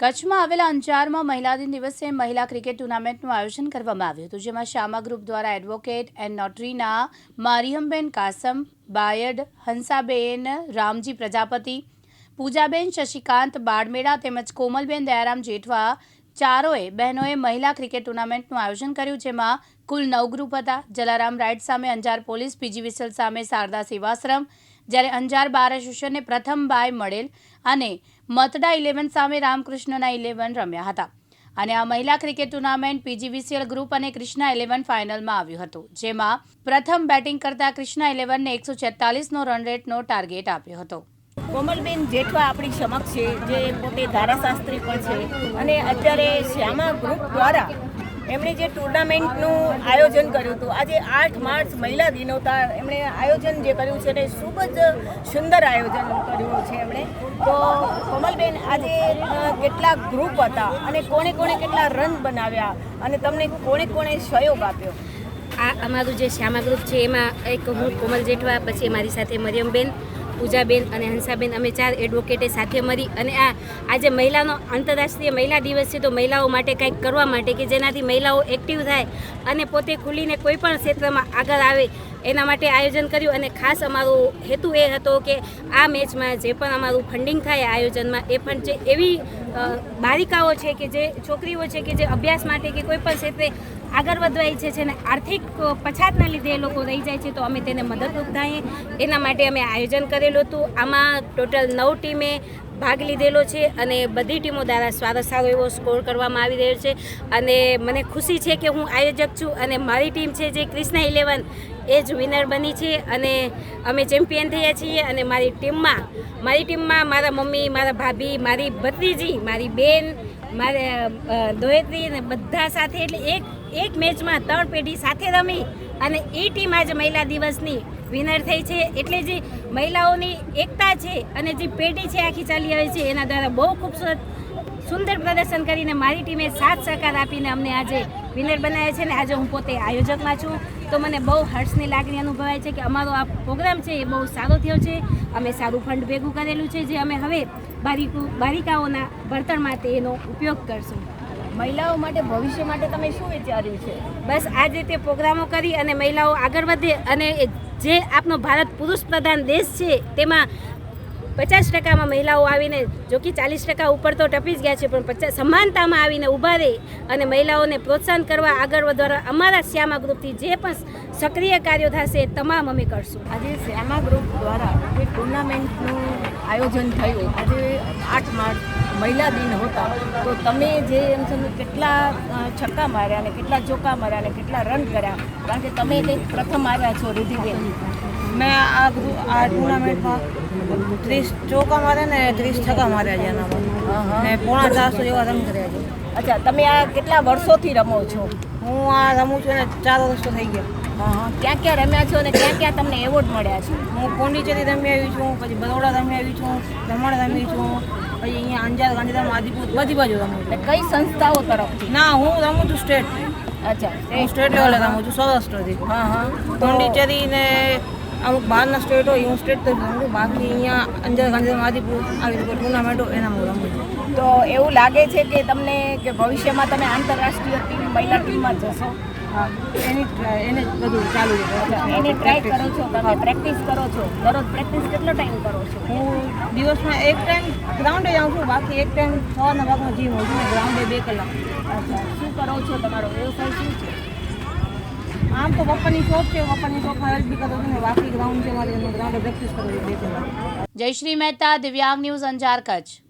કચ્છમાં આવેલા અંજારમાં મહિલા દિન દિવસે મહિલા ક્રિકેટ ટુર્નામેન્ટનું આયોજન કરવામાં આવ્યું હતું, જેમાં શામા ગ્રુપ દ્વારા એડવોકેટ એન્ડ નોટરીના, મારિયમબેન કાસમ, બાયડ હંસાબેન, રામજી પ્રજાપતિ, પૂજાબેન શશિકાંત બાળમેળા તેમજ કોમલબેન દયારામ જેઠવા ચારોએ બહેનોએ મહિલા ક્રિકેટ ટુર્નામેન્ટનું આયોજન કર્યું, જેમાં કુલ નવ ગ્રુપ હતા. જલારામ રાઇટ સામે અંજાર પોલીસ, પીજી વિસલ સામે શારદા સેવાશ્રમ, જ્યારે અંજાર બાર એસોસિએશનને પ્રથમ બાય મળેલ અને મતડા ઇલેવન સામે રામકૃષ્ણના ઇલેવન રમ્યા હતા. અને આ મહિલા ક્રિકેટ ટુર્નામેન્ટ પીજીવીસીએલ ગ્રુપ અને કૃષ્ણા ઇલેવન ફાઇનલમાં આવ્યું હતું, જેમાં પ્રથમ બેટિંગ કરતા કૃષ્ણા ઇલેવનને એકસો છેતાલીસનો રન રેટનો ટાર્ગેટ આપ્યો હતો. કોમલબેન જેઠવા આપણી સમક્ષ છે, જે પોતે ધારાશાસ્ત્રી પણ છે. અને અત્યારે શ્યામા ગ્રુપ દ્વારા એમણે જે ટુર્નામેન્ટનું આયોજન કર્યું હતું, આજે આઠ માર્ચ મહિલા દિનોતા એમણે આયોજન જે કર્યું છે તે ખૂબ જ સુંદર આયોજન કર્યું છે એમણે. તો કોમલબેન આજે કેટલા ગ્રુપ હતા અને કોણે કોણે કેટલા રન બનાવ્યા અને તમને કોણે કોણે સહયોગ આપ્યો? આ અમારું જે શ્યામા ગ્રુપ છે, એમાં એક હું, કોમલ જેઠવા, પછી મારી સાથે મરિયમબેન પૂજાબેન અને હંસાબેન, અમે ચાર એડવોકેટે સાથે મળી અને આ આજે મહિલાનો આંતરરાષ્ટ્રીય મહિલા દિવસ છે, તો મહિલાઓ માટે કંઈક કરવા માટે કે જેનાથી મહિલાઓ એક્ટિવ થાય અને પોતે ખુલીને કોઈ પણ ક્ષેત્રમાં આગળ આવે એના માટે આયોજન કર્યું અને ખાસ અમારો હેતુ એ હતો કે આ મેચમાં જે પણ અમારું ફંડિંગ થાય આયોજનમાં એ પણ જે એવી બાલિકાઓ છે કે જે છોકરીઓ છે કે જે અભ્યાસ માટે કે કોઈ પણ ક્ષેત્રે આગળ વધવા ઈચ્છે છે અને આર્થિક પછાતના લીધે એ લોકો રહી જાય છે, તો અમે તેને મદદરૂપ થાય એના માટે અમે આયોજન કરેલું હતું. આમાં ટોટલ નવ ટીમે ભાગ લીધેલો છે અને બધી ટીમો દ્વારા સારો સારો એવો સ્કોર કરવામાં આવી રહ્યો છે. અને મને ખુશી છે કે હું આયોજક છું અને મારી ટીમ છે જે ક્રિષ્ના ઇલેવન એ જ વિનર બની છે અને અમે ચેમ્પિયન થયા છીએ અને મારી ટીમમાં મારી ટીમમાં મારા મમ્મી, મારા ભાભી, મારી ભત્રીજી, મારી બેન, મારે દોયત્રી અને બધા સાથે એટલે એક એક મેચમાં ત્રણ પેઢી સાથે રમી અને એ ટીમ આજે મહિલા દિવસની વિનર થઈ છે. એટલે જે મહિલાઓની એકતા છે અને જે પેઢી છે આખી ચાલી આવી છે, એના દ્વારા બહુ ખૂબસૂરત, સુંદર પ્રદર્શન કરીને મારી ટીમે સાથ સહકાર આપીને અમને આજે વિનર બનાવ્યા છે ને આજે હું પોતે આયોજકમાં છું. તો મને બહુ હર્ષની લાગણી અનુભવાય છે કે અમારો આ પ્રોગ્રામ છે એ બહુ સારો થયો છે. અમે સારું ફંડ ભેગું કરેલું છે, જે અમે હવે બારીકુ બારિકાઓના ભણતર માટે એનો ઉપયોગ કરશું. મહિલાઓ માટે, ભવિષ્ય માટે તમે શું વિચાર્યું છે? બસ આ જ રીતે પ્રોગ્રામો કરી અને મહિલાઓ આગળ વધે અને જે આપનો ભારત પુરુષ પ્રધાન દેશ છે, તેમાં પચાસ ટકામાં મહિલાઓ આવીને જો કે ચાલીસ ટકા ઉપર તો ટપી જ ગયા છે, પણ પચાસ સમાનતામાં આવીને ઊભા રહે અને મહિલાઓને પ્રોત્સાહન કરવા આગળ વધવા અમારા શ્યામા ગ્રુપથી જે પણ સક્રિય કાર્યો થશે તમામ અમે કરશું. આજે શ્યામા ગ્રુપ દ્વારા જે ટુર્નામેન્ટનું આયોજન થયું, આજે આઠ માર્ચ મહિલા દિન હોતા, તો તમે જે એમ સમજો કેટલા છક્કા માર્યા અને કેટલા ચોક્કા માર્યા અને કેટલા રન કર્યા? કારણ કે તમે તે પ્રથમ આવ્યા છો રિધિબેન મેં આ આ ટુર્નામેન્ટમાં ત્રીસ ચોકા માર્યા ને ત્રીસ છક્કા માર્યા છે એનામાં. ને પોણા ચારસો જેવા રન કર્યા છે. અચ્છા તમે આ કેટલા વર્ષોથી રમો છો? હું આ રમું છું ને ચાર વર્ષો થઈ ગયા. ક્યાં ક્યાં રમ્યા છો અને ક્યાં ક્યાં તમને એવોર્ડ મળ્યા છે? હું પોંડિચેરી રમી આવી છું પછી બરોડા રમી આવી છું દમણ રમી છું પછી અહીંયા અંજાર ગાંધીધામ આદિપુર બધી બાજુ રમું છું. કઈ સંસ્થાઓ તરફથી? ના હું રમું છું સ્ટેટ. અચ્છા હું સ્ટેટ લેવલે રમું છું સૌરાષ્ટ્રથી. હા હા પોંડિચેરી ને અમુક બહારના સ્ટેટ હોય હું સ્ટેટ તરફ રમું બાકી અહીંયા અંજાર ગાંધીધામ આદિપુર આવી રીતે ટુર્નામેન્ટો એના હું રમું તો એવું લાગે છે કે તમને કે ભવિષ્યમાં તમે આંતરરાષ્ટ્રીય ટીમ મહિલા ટીમમાં જશો? એની એને બધું ચાલુ એની ટ્રાય કરો છો? તમે પ્રેક્ટિસ કરો છો? દરરોજ પ્રેક્ટિસ કેટલો ટાઈમ કરો છો? હું દિવસમાં એક ટાઈમ ગ્રાઉન્ડે જાઉં છું બાકી એક ટાઈમ સવારના ભાગમાં જીમ હોઉં છું. ગ્રાઉન્ડે બે કલાક. અચ્છા. શું કરો છો? તમારો વ્યવસાય શું છે? આમ તો પપ્પાની શોખ છે, પપ્પાની શોપમાં હેલ્પ બી કરું છું ને બાકી ગ્રાઉન્ડ છે, મારી ગ્રાઉન્ડે પ્રેક્ટિસ કરવી જયશ્રી મહેતા, દિવ્યાંગ ન્યૂઝ અંજાર કચ્છ.